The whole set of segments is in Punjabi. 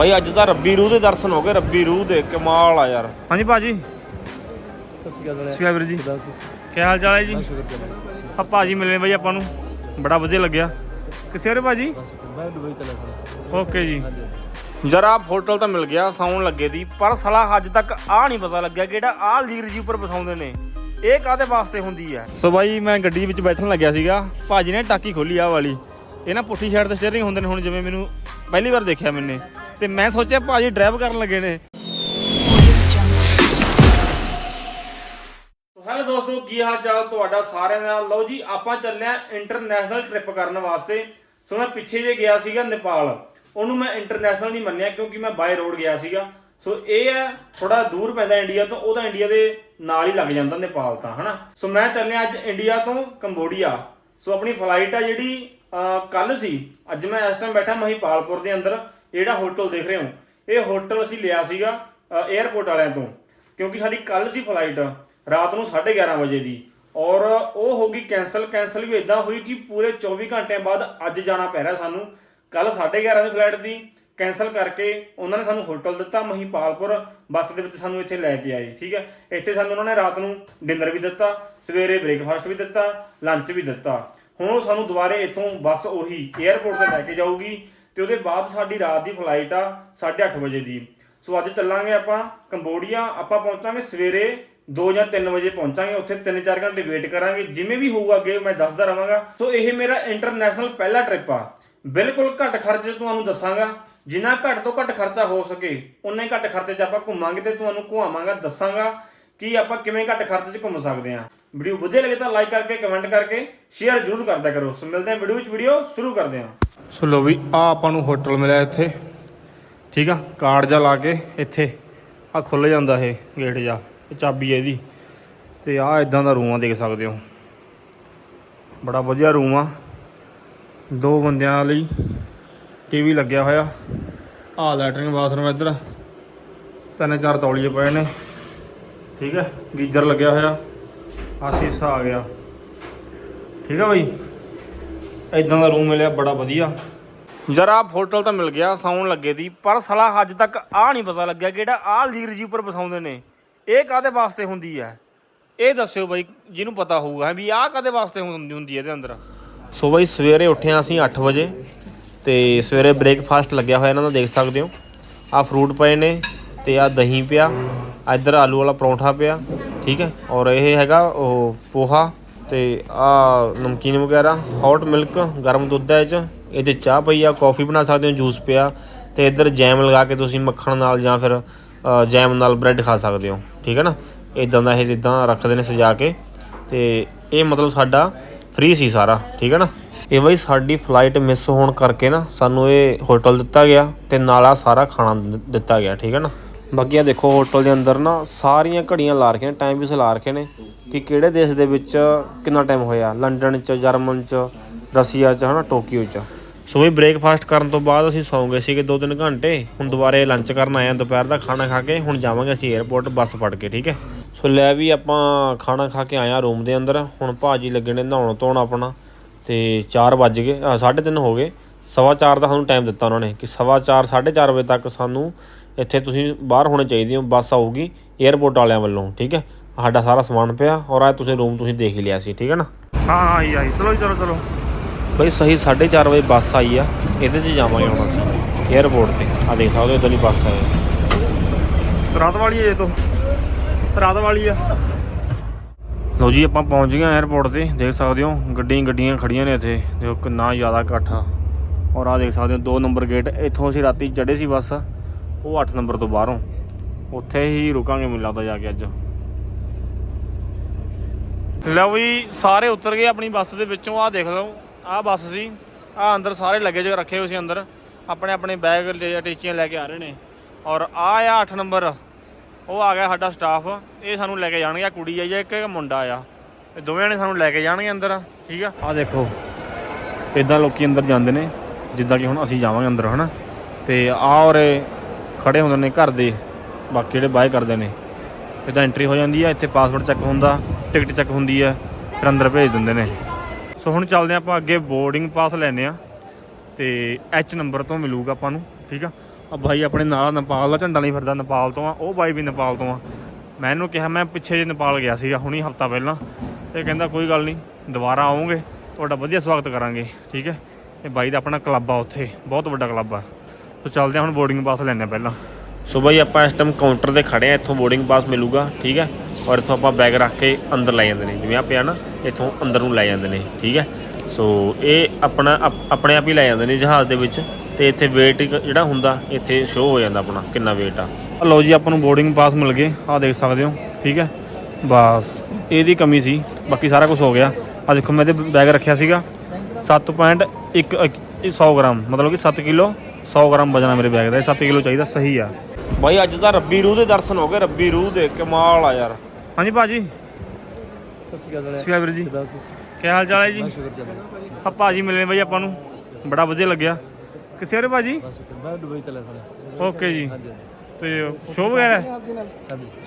ਬਾਈ ਅੱਜ ਤਾਂ ਰੱਬੀ ਰੂਹ ਦੇ ਦਰਸ਼ਨ ਹੋ ਗਏ ਰੱਬੀ ਰੂਹ ਦੇ ਕਮਾਲ ਆ ਯਾਰ। ਹਾਂਜੀ ਭਾਜੀ। ਸਤਿ ਸ਼੍ਰੀ ਅਕਾਲ ਸਿਕਾ ਵੀਰ ਜੀ। ਕੀ ਹਾਲ ਚਾਲ ਹੈ ਜੀ? ਆ ਭਾਜੀ ਮਿਲੇ ਬਾਈ ਆਪਾਂ ਨੂੰ। ਬੜਾ ਵਧੀਆ ਲੱਗਿਆ। ਕਿੱਥੇ ਹੋ ਭਾਜੀ? ਮੈਂ ਦੁਬਈ ਚਲਾ ਗਿਆ ਓਕੇ ਜੀ। ਜਰਾ ਹੋਟਲ ਤਾਂ ਮਿਲ ਗਿਆ ਸੌਣ ਲੱਗੇ ਦੀ। ਪਰ ਸਾਲਾ ਅੱਜ ਤੱਕ ਆ ਨਹੀਂ ਪਤਾ ਲੱਗਿਆ ਕਿਹੜਾ ਆਹ ਲੀਰ ਜੀ ਉੱਪਰ ਵਸਾਉਂਦੇ ਨੇ ਇਹ ਕਾਦੇ ਵਾਸਤੇ ਹੁੰਦੀ ਹੈ? ਸੋ ਬਾਈ ਮੈਂ ਗੱਡੀ ਵਿੱਚ ਬੈਠਣ ਲੱਗਿਆ ਸੀਗਾ। ਭਾਜੀ ਨੇ ਟਾਕੀ ਖੋਲੀ ਆਹ ਵਾਲੀ। ਇਹ ਨਾ ਪੁੱਠੀ ਸਾਈਡ ਤੇ ਸਟੀਅਰਿੰਗ ਹੁੰਦੇ ਨੇ ਹੁਣ ਜਿਵੇਂ ਮੈਨੂੰ ਪਹਿਲੀ ਵਾਰ ਦੇਖਿਆ ਮੈਨੇ। ਤੇ ਮੈਂ ਸੋਚਿਆ ਭਾਜੀ ਡਰਾਈਵ ਕਰਨ ਲੱਗੇ ਨੇ। ਹੈਲੋ ਦੋਸਤੋ, ਕੀ ਹਾਲ ਚਾਲ ਤੁਹਾਡਾ ਸਾਰਿਆਂ ਦਾ? ਲਓ ਜੀ, ਆਪਾਂ ਚੱਲੇ ਇੰਟਰਨੈਸ਼ਨਲ ਟ੍ਰਿਪ ਕਰਨ ਵਾਸਤੇ। ਸੋ ਮੈਂ ਪਿੱਛੇ ਜੇ ਗਿਆ ਸੀਗਾ ਨੇਪਾਲ। ਉਹਨੂੰ ਮੈਂ ਇੰਟਰਨੈਸ਼ਨਲ ਨਹੀਂ ਮੰਨਿਆ ਕਿਉਂਕਿ ਮੈਂ ਬਾਈ ਰੋਡ ਗਿਆ ਸੀਗਾ। ਸੋ ਇਹ ਹੈ ਥੋੜਾ ਦੂਰ ਪੈਂਦਾ ਇੰਡੀਆ ਤੋਂ, ਉਹ ਤਾਂ ਇੰਡੀਆ ਦੇ ਨਾਲ ਹੀ ਲੱਗ ਜਾਂਦਾ ਨੇਪਾਲ ਤਾਂ, ਹਨਾ? ਸੋ ਮੈਂ ਚੱਲਿਆ ਅੱਜ ਇੰਡੀਆ ਤੋਂ ਕੰਬੋਡੀਆ। ਸੋ ਆਪਣੀ ਫਲਾਈਟ ਆ ਜਿਹੜੀ ਕੱਲ ਸੀ। ਅੱਜ ਮੈਂ ਇਸ ਟਾਈਮ ਬੈਠਾ ਮਹੀਪਾਲਪੁਰ ਦੇ ਅੰਦਰ। ਜਿਹੜਾ ਹੋਟਲ ਦੇਖ ਰਹੇ ਹੋ, ਇਹ ਹੋਟਲ ਅਸੀਂ ਲਿਆ ਸੀਗਾ 에ਅਰਪੋਰਟ ਵਾਲਿਆਂ ਤੋਂ, ਕਿਉਂਕਿ ਸਾਡੀ ਕੱਲ ਸੀ ਫਲਾਈਟ ਰਾਤ ਨੂੰ 11:30 ਵਜੇ ਦੀ। ਔਰ ਉਹ ਹੋ ਗਈ ਕੈਨਸਲ ਕੈਨਸਲ ਵੀ ਇਦਾਂ ਹੋਈ ਕਿ ਪੂਰੇ 24 ਘੰਟਿਆਂ ਬਾਅਦ ਅੱਜ ਜਾਣਾ ਪੈ ਰਿਹਾ ਸਾਨੂੰ। ਕੱਲ 11:30 ਦੀ ਫਲਾਈਟ ਦੀ ਕੈਨਸਲ ਕਰਕੇ ਉਹਨਾਂ ਨੇ ਸਾਨੂੰ ਹੋਟਲ ਦਿੱਤਾ, ਮਹੀਪਾਲਪੁਰ ਬੱਸ ਦੇ ਵਿੱਚ ਸਾਨੂੰ ਇੱਥੇ ਲੈ ਕੇ ਆਏ, ਠੀਕ ਹੈ? ਇੱਥੇ ਸਾਨੂੰ ਉਹਨਾਂ ਨੇ ਰਾਤ ਨੂੰ ਡਿਨਰ ਵੀ ਦਿੱਤਾ, ਸਵੇਰੇ ਬ੍ਰੇਕਫਾਸਟ ਵੀ ਦਿੱਤਾ ਲੰਚ ਵੀ ਦਿੱਤਾ। ਹੁਣ ਉਹ ਸਾਨੂੰ ਦੁਬਾਰੇ ਇੱਥੋਂ ਬੱਸ ਉਹੀ 에ਅਰਪੋਰਟ ਤੇ ਲੈ ਕੇ ਜਾਊਗੀ। ਤੇ ਉਹਦੇ ਬਾਅਦ ਸਾਡੀ ਰਾਤ ਦੀ ਫਲਾਈਟ ਆ 8:30 ਵਜੇ ਦੀ। ਸੋ ਅੱਜ ਚੱਲਾਂਗੇ ਆਪਾਂ ਕੰਬੋਡੀਆ, ਆਪਾਂ ਪਹੁੰਚਾਂਗੇ ਸਵੇਰੇ 2 ਜਾਂ 3 ਵਜੇ ਪਹੁੰਚਾਂਗੇ, ਉੱਥੇ 3-4 ਘੰਟੇ ਵੇਟ ਕਰਾਂਗੇ, ਜਿਵੇਂ ਵੀ ਹੋਊਗਾ ਅੱਗੇ ਮੈਂ ਦੱਸਦਾ ਰਵਾਂਗਾ ਸੋ ਇਹ ਮੇਰਾ ਇੰਟਰਨੈਸ਼ਨਲ ਪਹਿਲਾ ਟ੍ਰਿਪ ਆ। ਬਿਲਕੁਲ ਘੱਟ ਖਰਚੇ 'ਚ ਤੁਹਾਨੂੰ ਦੱਸਾਂਗਾ, ਜਿੰਨਾ ਘੱਟ ਤੋਂ ਘੱਟ ਖਰਚਾ ਹੋ ਸਕੇ ਉਨੇ ਘੱਟ ਖਰਚੇ 'ਚ ਆਪਾਂ ਘੁੰਮਾਂਗੇ ਤੇ ਤੁਹਾਨੂੰ ਘੁਮਾਵਾਂਗਾ ਦੱਸਾਂਗਾ ਕਿ ਆਪਾਂ ਕਿਵੇਂ ਘੱਟ ਖਰਚੇ 'ਚ ਘੁੰਮ ਸਕਦੇ ਹਾਂ। ਵੀਡੀਓ ਵਧੀਆ ਲੱਗੇ ਤਾਂ ਲਾਈਕ ਕਰਕੇ ਕਮੈਂਟ ਕਰਕੇ ਸ਼ੇਅਰ ਜ਼ਰੂਰ ਕਰਦਾ ਕਰੋ। ਸੋ ਮਿਲਦੇ ਹਾਂ ਵੀਡੀਓ ਵਿੱਚ ਵੀਡੀਓ ਸ਼ੁਰੂ ਕਰਦੇ ਹਾਂ। ਸੋ ਲੋ ਵੀ ਆ ਆਪਾਂ ਨੂੰ ਹੋਟਲ ਮਿਲਿਆ ਇੱਥੇ। ਠੀਕ ਆ? ਕਾਰਡ ਜਾ ਲਾ ਕੇ ਇੱਥੇ। ਆ ਖੁੱਲ ਜਾਂਦਾ ਇਹ ਗੇਟ ਜਾ ਚਾਬੀ ਹੈ ਇਹਦੀ। ਤੇ ਆ ਇਦਾਂ ਦਾ ਰੂਮ ਆ, ਦੇਖ ਸਕਦੇ ਹੋ। ਬੜਾ ਵਧੀਆ ਰੂਮ ਆ। ਦੋ ਬੰਦਿਆਂ ਲਈ ਟੀਵੀ ਲੱਗਿਆ ਹੋਇਆ। ਆ ਲੈਟਰਿੰਗ ਬਾਥਰੂਮ ਇੱਧਰ। ਤਿੰਨ ਚਾਰ ਤੌਲੀਏ ਪਏ ਨੇ। ਠੀਕ ਹੈ ਗੀਜ਼ਰ ਲੱਗਿਆ ਹੋਇਆ। ਆ ਸੀਸਾ ਆ ਗਿਆ। ਠੀਕ ਆ ਬਾਈ? ਇਦਾਂ ਦਾ ਰੂਮ ਮਿਲਿਆ ਬੜਾ ਵਧੀਆ। ਜਰਾ ਹੋਟਲ ਤਾਂ ਮਿਲ ਗਿਆ ਸੌਣ ਲੱਗੇ ਦੀ ਪਰ ਸਾਲਾ ਅੱਜ ਤੱਕ ਆ ਨਹੀਂ ਪਤਾ ਲੱਗਿਆ ਕਿਹੜਾ ਆਹ ਲੀਰ ਜੀ ਉੱਪਰ ਵਸਾਉਂਦੇ ਨੇ ਇਹ ਕਾਦੇ ਵਾਸਤੇ ਹੁੰਦੀ ਹੈ? ਇਹ ਦੱਸਿਓ ਬਾਈ ਜਿਹਨੂੰ ਪਤਾ ਹੋਊਗਾ ਵੀ ਆਹ ਕਾਦੇ ਵਾਸਤੇ ਹੁੰਦੀ ਹੁੰਦੀ ਹੈ ਇਹਦੇ ਅੰਦਰ? ਸੋ ਬਾਈ ਸਵੇਰੇ ਉੱਠੇ ਹਾਂ ਅਸੀਂ 8 ਵਜੇ ਤੇ ਸਵੇਰੇ ਬ੍ਰੇਕਫਾਸਟ ਲੱਗਿਆ ਹੋਇਆ ਇਹਨਾਂ ਦਾ ਦੇਖ ਸਕਦੇ ਹੋ। ਆਹ ਫਰੂਟ ਪਏ ਨੇ ਤੇ ਆਹ ਦਹੀਂ ਪਿਆ ਇੱਧਰ ਆਲੂ ਵਾਲਾ ਪਰੌਂਠਾ ਪਿਆ ਠੀਕ ਹੈ? ਔਰ ਇਹ ਹੈਗਾ ਉਹ ਪੋਹਾ ਤੇ ਆ ਨਮਕੀਨ ਵਗੈਰਾ ਹੌਟ ਮਿਲਕ ਗਰਮ ਦੁੱਧ ਹੈ ਇਹ ਚ। ਇਹ 'ਚ ਚਾਹ ਪਈ ਆ ਕਾਫੀ ਬਣਾ ਸਕਦੇ ਹੋ ਜੂਸ ਪਿਆ। ਤੇ ਇੱਧਰ ਜੈਮ ਲਗਾ ਕੇ ਤੁਸੀਂ ਮੱਖਣ ਨਾਲ ਜਾਂ ਫਿਰ ਜੈਮ ਨਾਲ ਬ੍ਰੈਡ ਖਾ ਸਕਦੇ ਹੋ, ਠੀਕ ਹੈ ਨਾ? ਇਦਾਂ ਦਾ ਇਹ ਜਿੱਦਾਂ ਰੱਖਦੇ ਨੇ ਸਜਾ ਕੇ। ਤੇ ਇਹ ਮਤਲਬ ਸਾਡਾ ਫ੍ਰੀ ਸੀ ਸਾਰਾ, ਠੀਕ ਹੈ ਨਾ? ਇਹ ਬਈ ਸਾਡੀ ਫਲਾਈਟ ਮਿਸ ਹੋਣ ਕਰਕੇ ਨਾ ਸਾਨੂੰ ਇਹ ਹੋਟਲ ਦਿੱਤਾ ਗਿਆ ਤੇ ਨਾਲਾ ਸਾਰਾ ਖਾਣਾ ਦਿੱਤਾ ਗਿਆ, ਠੀਕ ਹੈ ਨਾ? ਬਾਕੀ ਆ ਦੇਖੋ ਹੋਟਲ ਦੇ ਅੰਦਰ ਨਾ ਸਾਰੀਆਂ ਘੜੀਆਂ ਲਾ ਰੱਖੀਆਂ ਟਾਈਮ ਵੀ ਲਾ ਰੱਖੇ ਨੇ ਕਿ ਕਿਹੜੇ ਦੇਸ਼ ਦੇ ਵਿੱਚ ਕਿੰਨਾ ਟਾਈਮ ਹੋਇਆ? ਲੰਡਨ ਚ ਜਰਮਨ ਚ ਰਸ਼ੀਆ ਚ, ਹਨਾ ਟੋਕੀਓ ਚ। ਸੋ ਵੀ ਬ੍ਰੇਕਫਾਸਟ ਕਰਨ ਤੋਂ ਬਾਅਦ ਅਸੀਂ ਸੌਂ ਗਏ ਸੀਗੇ 2-3 ਘੰਟੇ। ਹੁਣ ਦੁਬਾਰੇ ਲੰਚ ਕਰਨ ਆਏ ਹਾਂ ਦੁਪਹਿਰ ਦਾ, ਖਾਣਾ ਖਾ ਕੇ ਹੁਣ ਜਾਵਾਂਗੇ ਅਸੀਂ 에ਅਰਪੋਰਟ ਬੱਸ ਫੜ ਕੇ, ਠੀਕ ਹੈ? ਸੋ ਲੈ ਵੀ ਆਪਾਂ ਖਾਣਾ ਖਾ ਕੇ ਆਏ ਹਾਂ ਰੂਮ ਦੇ ਅੰਦਰ। ਹੁਣ ਭਾਜੀ ਲੱਗੇ ਨੇ ਨਹਾਉਣ ਧੋਣ ਆਪਣਾ ਤੇ 4 ਵੱਜ ਗਏ 3:30 ਹੋ ਗਏ। ਸਵਾ ਚਾਰ ਦਾ ਸਾਨੂੰ ਟਾਈਮ ਦਿੱਤਾ ਉਹਨਾਂ ਨੇ ਕਿ ਸਵਾ ਚਾਰ 4:30 ਵਜੇ ਤੱਕ ਸਾਨੂੰ ਇੱਥੇ ਤੁਸੀਂ ਬਾਹਰ ਹੋਣੇ ਚਾਹੀਦੇ ਹੋ ਬੱਸ ਆਊਗੀ 에ਅਰਪੋਰਟ ਵਾਲਿਆਂ ਵੱਲੋਂ ਠੀਕ ਹੈ? ਸਾਡਾ ਸਾਰਾ ਸਮਾਨ ਪਿਆ ਔਰ ਆ ਤੁਸੀਂ ਰੂਮ ਤੁਸੀਂ ਦੇਖ ਹੀ ਲਿਆ ਸੀ ਠੀਕ ਹੈ ਨਾ? ਹਾਂ ਹਾਂ ਆਈ ਆਈ। ਚਲੋ ਜੀ, ਚਲੋ ਚਲੋ। ਬਈ ਸਹੀ 4:30 ਵਜੇ ਬੱਸ ਆਈ ਆ ਇਹਦੇ 'ਚ ਜਾਵਾਂਗੇ ਹੁਣ ਅਸੀਂ 에ਅਰਪੋਰਟ ਤੇ। ਆ ਦੇਖ ਸਕਦੇ ਹੋ ਇੱਦਾਂ ਦੀ ਬੱਸ ਆਈ ਰਾਤ ਵਾਲੀ ਹੈ ਇਹ ਤੋਂ। ਰਾਤ ਵਾਲੀ ਆ। ਲੋ ਜੀ ਆਪਾਂ ਪਹੁੰਚ ਗਏ 에ਅਰਪੋਰਟ ਤੇ ਦੇਖ ਸਕਦੇ ਹੋ ਗੱਡੀਆਂ ਗੱਡੀਆਂ ਖੜੀਆਂ ਨੇ ਇੱਥੇ। ਦੇਖੋ ਕਿੰਨਾ ਜ਼ਿਆਦਾ ਇਕੱਠ ਆ। ਔਰ ਆ ਦੇਖ ਸਕਦੇ ਹੋ ਦੋ ਨੰਬਰ ਗੇਟ ਇੱਥੋਂ ਅਸੀਂ ਰਾਤੀ ਚੜ੍ਹੇ ਸੀ ਬੱਸ। ਉਹ 8 ਨੰਬਰ ਤੋਂ ਬਾਹਰੋਂ। ਉੱਥੇ ਹੀ ਰੁਕਾਂਗੇ ਮੈਨੂੰ ਲੱਗਦਾ ਜਾ ਕੇ ਅੱਜ। ਲਓ ਵੀ, ਸਾਰੇ ਉਤਰ ਗਏ ਆਪਣੀ ਬੱਸ ਦੇ ਵਿੱਚੋਂ। ਆਹ ਦੇਖ ਲਓ, ਆਹ ਬੱਸ ਸੀ। ਆਹ ਅੰਦਰ ਸਾਰੇ ਲੱਗੇ ਰੱਖੇ ਹੋਏ ਸੀ ਅੰਦਰ। ਆਪਣੇ ਆਪਣੇ ਬੈਗ ਟੀਚੀਆਂ ਲੈ ਕੇ ਆ ਰਹੇ ਨੇ। ਔਰ ਆਹ ਆ 8 ਨੰਬਰ। ਉਹ ਆ ਗਿਆ ਸਾਡਾ ਸਟਾਫ ਇਹ ਸਾਨੂੰ ਲੈ ਕੇ ਜਾਣਗੇ। ਆ ਕੁੜੀ ਆ ਇੱਕ ਮੁੰਡਾ ਆ। ਇਹ ਦੋਵੇਂ ਜਣੇ ਸਾਨੂੰ ਲੈ ਕੇ ਜਾਣਗੇ ਅੰਦਰ। ਠੀਕ ਆ? ਆਹ ਦੇਖੋ, ਇਦਾਂ ਲੋਕੀ ਅੰਦਰ ਜਾਂਦੇ ਨੇ, ਜਿੱਦਾਂ ਕਿ ਹੁਣ ਅਸੀਂ ਜਾਵਾਂਗੇ ਅੰਦਰ, ਹਨਾ? ਤੇ ਆਹ ਔਰ ਖੜੇ ਹੁੰਦੇ ਨੇ ਘਰ ਦੇ, ਬਾਕੀ ਜਿਹੜੇ ਬਾਏ ਕਰਦੇ ਨੇ। ਇਦਾਂ ਐਂਟਰੀ ਹੋ ਜਾਂਦੀ ਹੈ ਇੱਥੇ ਪਾਸਵਰਡ ਚੈੱਕ ਹੁੰਦਾ ਟਿਕਟ ਚੈੱਕ ਹੁੰਦੀ ਹੈ ਫਿਰ ਅੰਦਰ ਭੇਜ ਦਿੰਦੇ ਨੇ। ਸੋ ਹੁਣ ਚੱਲਦੇ ਹਾਂ ਆਪਾਂ ਅੱਗੇ ਬੋਰਡਿੰਗ ਪਾਸ ਲੈਨੇ ਆ ਤੇ ਐਚ ਨੰਬਰ ਤੋਂ ਮਿਲੂਗਾ ਆਪਾਂ ਨੂੰ, ਠੀਕ ਆ? ਆ ਬਾਈ ਆਪਣੇ ਨਾਲ ਨੇਪਾਲ ਦਾ ਝੰਡਾ ਨਹੀਂ ਫਿਰਦਾ, ਨੇਪਾਲ ਤੋਂ ਆ, ਉਹ ਬਾਈ ਵੀ ਨੇਪਾਲ ਤੋਂ ਆ। ਮੈਂ ਇਹਨੂੰ ਕਿਹਾ, ਮੈਂ ਪਿੱਛੇ ਜੇ ਨੇਪਾਲ ਗਿਆ ਸੀਗਾ, ਹੁਣੀ ਹਫਤਾ ਪਹਿਲਾਂ ਇਹ ਕਹਿੰਦਾ, ਕੋਈ ਗੱਲ ਨਹੀਂ, ਦੁਬਾਰਾ ਆਉਂਗੇ, ਤੁਹਾਡਾ ਵਧੀਆ ਸਵਾਗਤ ਕਰਾਂਗੇ, ਠੀਕ ਹੈ? ਇਹ ਬਾਈ ਦਾ ਆਪਣਾ ਕਲੱਬ ਆ ਉੱਥੇ, ਬਹੁਤ ਵੱਡਾ ਕਲੱਬ ਆ। ਸੋ ਚੱਲਦੇ ਹਾਂ ਹੁਣ ਬੋਰਡਿੰਗ ਪਾਸ ਲੈਣੇ ਪਹਿਲਾਂ। ਸੋ ਬਾਈ ਆਪਾਂ ਇਸ ਟਾਈਮ ਕਾਊਂਟਰ ਤੇ ਖੜੇ ਆ ਇੱਥੋਂ ਬੋਰਡਿੰਗ ਪਾਸ ਮਿਲੂਗਾ ਠੀਕ ਹੈ? ਔਰ ਇੱਥੋਂ ਆਪਾਂ ਬੈਗ ਰੱਖ ਕੇ ਅੰਦਰ ਲੈ ਜਾਂਦੇ ਨੇ ਜਿਵੇਂ ਆ ਪਿਆ ਨਾ ਇੱਥੋਂ ਅੰਦਰ ਨੂੰ ਲੈ ਜਾਂਦੇ ਨੇ ਠੀਕ ਹੈ? ਸੋ ਇਹ ਆਪਣਾ ਆਪ- ਆਪਣੇ ਆਪ ਹੀ ਲੈ ਜਾਂਦੇ ਨੇ ਜਹਾਜ਼ ਦੇ ਵਿੱਚ ਤੇ ਇੱਥੇ weight ਜਿਹੜਾ ਹੁੰਦਾ ਇੱਥੇ ਸ਼ੋ ਹੋ ਜਾਂਦਾ ਆਪਣਾ ਕਿੰਨਾ weight ਆ। ਲਓ ਜੀ ਆਪਾਂ ਨੂੰ ਬੋਰਡਿੰਗ ਪਾਸ ਮਿਲ ਗਏ ਆ ਦੇਖ ਸਕਦੇ ਹੋ ਠੀਕ ਹੈ? ਬਸ ਇਹਦੀ ਕਮੀ ਸੀ ਬਾਕੀ ਸਾਰਾ ਕੁਝ ਹੋ ਗਿਆ। ਆ ਦੇਖੋ ਮੈਂ ਤੇ ਬੈਗ ਰੱਖਿਆ ਸੀਗਾ 7.1 100 ਗ੍ਰਾਮ ਮਤਲਬ ਕਿ 7 ਕਿਲੋ 100 ਗ੍ਰਾਮ ਵਜਣਾ ਮੇਰੇ ਬੈਗ ਦਾ ਇਹ 7 ਕਿਲੋ ਚਾਹੀਦਾ ਸਹੀ ਆ। ਬਾਈ ਅੱਜ ਤਾਂ ਰੱਬੀ ਰੂਹ ਦੇ ਦਰਸ਼ਨ ਹੋ ਗਏ ਰੱਬੀ ਰੂਹ ਦੇ ਕਮਾਲ ਆ ਯਾਰ। ਹਾਂਜੀ ਭਾਜੀ। ਸਤਿ ਸ਼੍ਰੀ ਅਕਾਲ ਵੀਰ ਜੀ। ਸੀ ਕੀ ਹਾਲ ਚਾਲ ਹੈ ਜੀ? ਸ਼ੁਕਰ ਚੱਲ ਆ ਭਾਜੀ ਮਿਲਨੇ ਬਾਈ ਆਪਾਂ ਨੂੰ। ਬੜਾ ਵਧੀਆ ਲੱਗਿਆ। ਕਿਸੇ ਹੋਰ ਭਾਜੀ? ਬਸ ਸ਼ੁਕਰ ਮੈਂ ਦੁਬਈ ਚੱਲਿਆ ਸਣੇ ਓਕੇ ਜੀ। ਹਾਂਜੀ ਤੇ ਸ਼ੋਅ ਵਗੈਰਾ? ਹੈ?